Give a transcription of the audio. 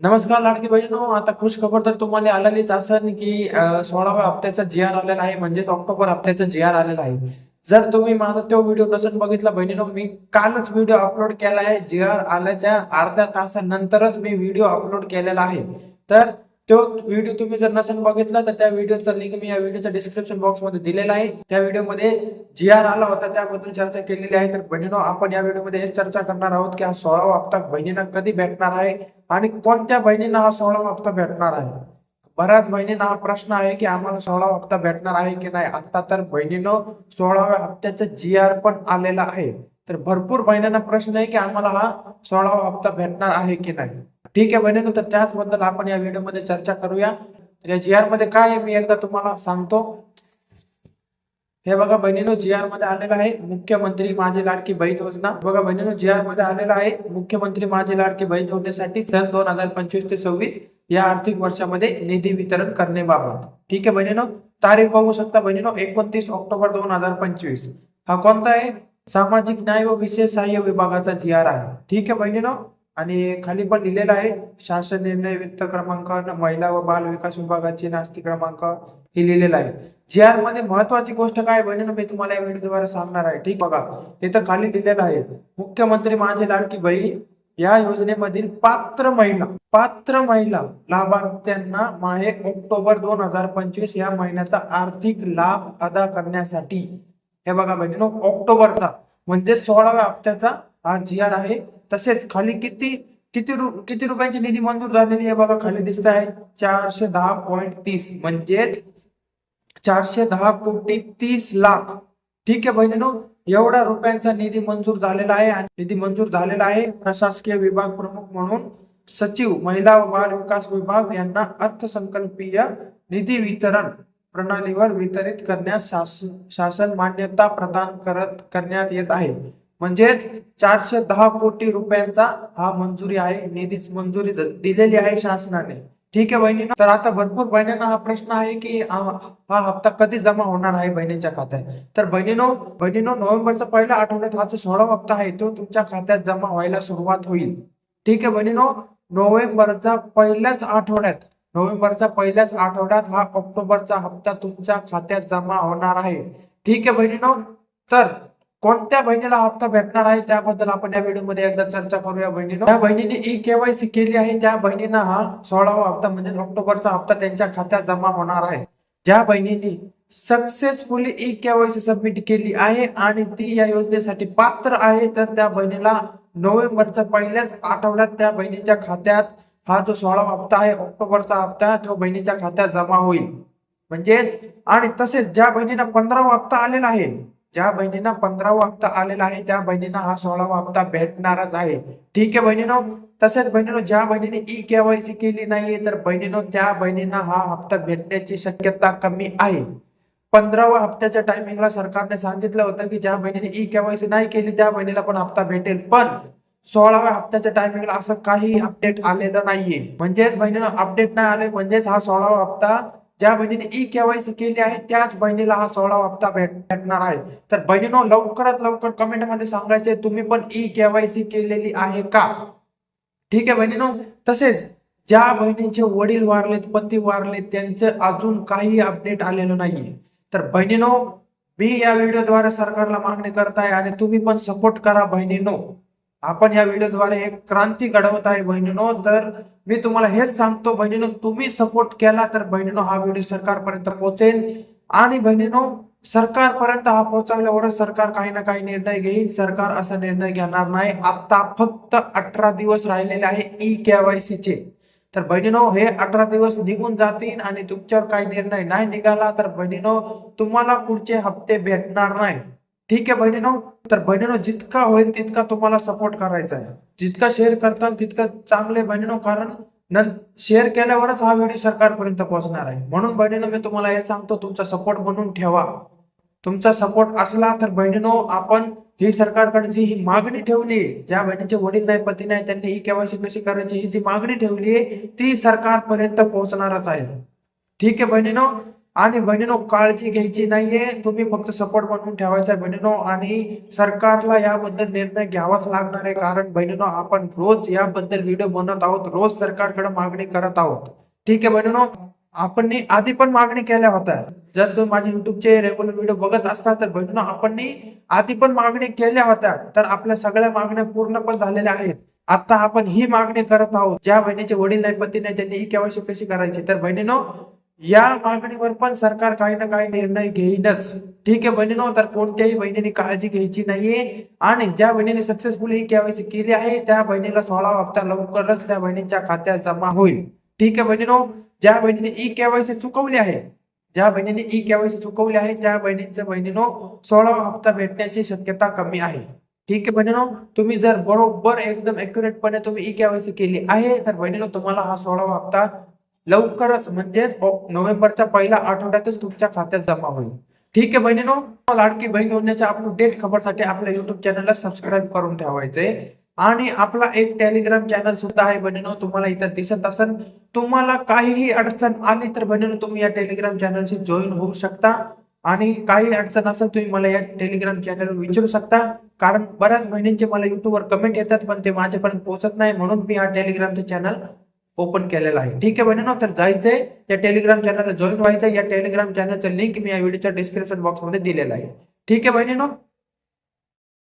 नमस्कार लाडकी बहिणीनो हो, आता खुश खबर तर तुम्हाला आलेलीच असेल की सोळाव्या हप्त्याचा जी आर आलेला आहे म्हणजेच ऑक्टोबर हप्त्याचा जी आर आलेला आहे. जर तुम्ही माझा तो व्हिडिओ नसेल बघितला बहिणीनो मी कालच व्हिडिओ अपलोड केला आहे. जी आर आल्याच्या अर्ध्या तासानंतरच मी व्हिडिओ अपलोड केलेला आहे. तर तो व्हिडिओ तुम्ही जर नसेल बघितला तर त्या व्हिडिओचा लिंक मी या व्हिडिओच्या डिस्क्रिप्शन बॉक्समध्ये दिलेला आहे. त्या व्हिडिओमध्ये जी आर आला होता त्याबद्दल चर्चा केलेली आहे. तर बहिणीनो आपण या व्हिडिओमध्ये हेच चर्चा करणार आहोत की हा सोळावा हप्ता बहिणींना कधी भेटणार आहे आणि कोणत्या बहिणींना हा सोळावा हप्ता भेटणार आहे? बऱ्याच बहिणींना हा प्रश्न आहे की आम्हाला सोळावा हप्ता भेटणार आहे की नाही? आता तर बहिणीनो सोळाव्या हप्त्याचा जी आर पण आलेला आहे. तर भरपूर बहिणींना प्रश्न आहे की आम्हाला हा सोळावा हप्ता भेटणार आहे की नाही? ठीक आहे बहिणीनो तर त्याचबद्दल आपण या व्हिडिओमध्ये चर्चा करूया. या जी आरमध्ये काय आहे मी एकदा तुम्हाला सांगतो. हे बघा बहिणीनो जी आरमध्ये आलेलं आहे मुख्यमंत्री माझी लाडकी बहीण योजना. बघा बहिणीनो जी आरमध्ये आलेलं आहे मुख्यमंत्री माझी लाडकी बहीण योजनेसाठी सन दोन हजार पंचवीस ते सव्वीस या आर्थिक वर्षामध्ये निधी वितरण करण्याबाबत. ठीक आहे बहिणीनो तारीख बघू शकता बहिणीनो एकोणतीस ऑक्टोबर दोन हजार पंचवीस. हा कोणता आहे? सामाजिक न्याय व विशेष सहाय्य विभागाचा जी आर आहे. ठीक आहे बहिणीनो आणि खाली पण लिहिलेलं आहे शासन निर्णय वित्त क्रमांक महिला व बाल विकास विभागाचे नास्ती क्रमांक हे लिहिलेलं आहे. जी आरमध्ये महत्वाची गोष्ट काय बहिणी मी तुम्हाला या व्हिडिओद्वारे सांगणार आहे. ठीक बघा इथं खाली लिहिलेलं आहे. मुख्यमंत्री माझी लाडकी बहीण या योजनेमधील पात्र महिला पात्र महिला लाभार्थ्यांना माहे ऑक्टोबर दोन हजार पंचवीस या महिन्याचा आर्थिक लाभ अदा करण्यासाठी. हे बघा बहिणी ऑक्टोबरचा म्हणजे सोळाव्या हप्त्याचा हा जी आर आहे तसेच खाली किती किती रु किती रुपयांची निधी मंजूर झालेली आहे बघा खाली दिसत आहे चारशे दहा पॉईंट तीस. म्हणजेच चारशे दहा कोटी तीस लाख. ठीक आहे बहिणीनो एवढा रुपयांचा निधी मंजूर झालेला आहे आणि निधी मंजूर झालेला आहे प्रशासकीय विभाग प्रमुख म्हणून. सचिव महिला व बाल विकास विभाग यांना अर्थसंकल्पीय निधी वितरण प्रणालीवर वितरित करण्यास शासन शासन मान्यता प्रदान करत करण्यात येत आहे. म्हणजेच चारशे दहा कोटी रुपयांचा हा मंजुरी आहे निधीच मंजुरी दिलेली आहे शासनाने. ठीक आहे बहिणी तर आता भरपूर बहिणींना हा प्रश्न आहे की हा हप्ता कधी जमा होणार आहे बहिणींच्या खात्यात? तर बहिणीनो बहिणीनो नोव्हेंबरचा पहिल्या आठवड्यात हा जो सोळा हप्ता आहे तो तुमच्या खात्यात जमा व्हायला सुरुवात होईल. ठीक आहे बहिणीनो नोव्हेंबरचा पहिल्याच आठवड्यात नोव्हेंबरच्या पहिल्याच आठवड्यात हा ऑक्टोबरचा हप्ता तुमच्या खात्यात जमा होणार आहे. ठीक आहे बहिणीनो तर कोणत्या बहिणीला हप्ता भेटणार आहे त्याबद्दल आपण या व्हिडिओमध्ये एकदा चर्चा करूया बहिणीनो त्या बहिणीने ई केवायसी केली आहे. त्या बहिणींना हा सोळावा हप्ता म्हणजे ऑक्टोबरचा हप्ता त्यांच्या खात्यात जमा होणार आहे. ज्या बहिणींनी सक्सेसफुली ई केवायसी सबमिट केली आहे आणि ती या योजनेसाठी पात्र आहे तर त्या बहिणीला नोव्हेंबरच्या पहिल्याच आठवड्यात त्या बहिणीच्या खात्यात हा जो सोळावा हप्ता आहे ऑक्टोबरचा हप्ता तो बहिणीच्या खात्यात जमा होईल. म्हणजेच आणि तसेच ज्या बहिणीला पंधरावा हप्ता आलेला आहे ज्या बहिणींना पंधरावा हप्ता आलेला आहे त्या बहिणींना हा सोळावा हप्ता भेटणारच आहे. ठीक आहे बहिणीनो? तसेच बहिणीनो ज्या बहिणीने ई केवायसी केली नाहीये तर बहिणीनो त्या बहिणींना हा हप्ता भेटण्याची शक्यता कमी आहे. पंधराव्या हप्त्याच्या टायमिंगला सरकारने सांगितलं होतं की ज्या बहिणीने ई केवायसी नाही केली त्या बहिणीला पण हप्ता भेटेल. पण सोळाव्या हप्त्याच्या टायमिंगला असं काही अपडेट आलेलं नाहीये. म्हणजेच बहिणीनं अपडेट नाही आले म्हणजेच हा सोळावा हप्ता ज्या बहिणीने ई केवायसी केली आहे त्याच बहिणीला हा सोळा हप्ता भेटणार आहे. तर बहिणीनो लवकरात लवकर कमेंटमध्ये सांगायचे तुम्ही पण ई केवायसी केलेली आहे का? ठीक आहे बहिणीनो? तसेच ज्या बहिणींचे वडील वारलेत पती वारलेत त्यांचं अजून काही अपडेट आलेलं नाहीये. तर बहिणीनो मी या व्हिडिओद्वारे सरकारला मागणी करत आहे आणि तुम्ही पण सपोर्ट करा बहिणीनो. आपण या व्हिडिओद्वारे एक क्रांती घडवत आहे बहिणीनो. तर मी तुम्हाला हेच सांगतो बहिणीनो तुम्ही सपोर्ट केला तर बहिणीनो हा व्हिडिओ सरकारपर्यंत पोहोचेल. आणि बहिणीनो सरकारपर्यंत हा पोहोचवल्यावरच सरकार काही ना काही निर्णय घेईल. सरकार असा निर्णय घेणार नाही. आता फक्त अठरा दिवस राहिलेले आहे ई केवायसी चे तर बहिणीनो हे अठरा दिवस निघून जातील आणि तुमच्यावर काही निर्णय नाही निघाला तर बहिणीनो तुम्हाला पुढचे हप्ते भेटणार नाही. ठीक आहे बहिणीनो तर बहिणीनो जितका होईल तितका तुम्हाला सपोर्ट करायचा आहे. जितका शेअर करताल तितका चांगले बहिणीनो कारण न शेअर केल्यावरच हा व्हिडिओ सरकारपर्यंत पोहोचणार आहे. म्हणून बहिणीनो मी तुम्हाला हे सांगतो तुमचा सपोर्ट म्हणून ठेवा. तुमचा सपोर्ट असला तर बहिणीनो आपण ही सरकारकडे जी ही मागणी ठेवली ज्या बहिणीचे वडील नाही पती नाही त्यांनी ही केवायसी कशी करायची ही जी मागणी ठेवली आहे ती सरकारपर्यंत पोहोचणारच आहे. ठीक आहे बहिणीनो आणि बहिणीनो काळजी घ्यायची नाहीये. तुम्ही फक्त सपोर्ट बनवून ठेवायचा बहिणीनो. आणि सरकारला याबद्दल निर्णय घ्यावाच लागणार आहे. कारण बहिणीनो आपण रोज याबद्दल व्हिडिओ बनवत आहोत. रोज सरकारकडे मागणी करत आहोत. ठीक आहे बहिणीनो आपण आधी पण मागणी केल्या होत्या. जर तुम्ही माझे युट्यूबचे रेग्युलर व्हिडिओ बघत असता तर बहिणीनो आपण आधी पण मागणी केल्या होत्या. तर आपल्या सगळ्या मागण्या पूर्ण पण झालेल्या आहेत. आता आपण ही मागणी करत आहोत. ज्या बहिणीचे वडील नाही पती नाही त्यांनी ही केवायसी कशी करायची? तर बहिणीनो या मागणीवर पण सरकार काही ना काही निर्णय घेईलच. ठीक आहे बहिणीनो तर कोणत्याही बहिणीने काळजी घ्यायची नाहीये. आणि ज्या बहिणीने सक्सेसफुल ही केवायसी केली आहे त्या बहिणीला सोळा हप्ता लवकरच त्या बहिणीच्या खात्यात जमा होईल. ठीक आहे बहिणीनो ज्या बहिणीने ई केवायसी चुकवली आहे ज्या बहिणीने ई केवायसी चुकवली आहे त्या बहिणींच्या बहिणीनो सोळावा हप्ता भेटण्याची शक्यता कमी आहे. ठीक आहे बहिणीनो तुम्ही जर बरोबर एकदम अॅक्युरेटपणे तुम्ही ई केवायसी केली आहे तर बहिणीनो तुम्हाला हा सोळावा हप्ता लवकरच म्हणजेच हो, नोव्हेंबरच्या पहिल्या आठवड्यातच तुमच्या खात्यात जमा होईल. ठीक आहे बहिणीनो लाडकी बहीण योजनेच्या अप टू डेट खबरसाठी आपल्या युट्यूब चॅनलला सबस्क्राईब करून ठेवायचे. आणि आपला एक टेलिग्राम चॅनल सुद्धा आहे बहिणीनो तुम्हाला इथं दिसत असेल तुम्हाला काहीही अडचण आली तर बहिणीनो तुम्ही या टेलिग्राम चॅनलशी जॉईन होऊ शकता. आणि काही अडचण असेल तुम्ही मला या टेलिग्राम चॅनलवर विचारू शकता. कारण बऱ्याच बहिणींचे मला युट्यूबवर कमेंट येतात पण ते माझ्यापर्यंत पोहोचत नाही. म्हणून मी हा टेलिग्रामचं चॅनल ओपन केलेला आहे. ठीक आहे बहिणीनो तर जायचंय या टेलिग्राम चॅनलला जॉईन व्हायचं या टेलिग्राम चॅनलचं लिंक मी या व्हिडिओच्या डिस्क्रिप्शन बॉक्समध्ये दिलेलं आहे. ठीक आहे बहिणीनो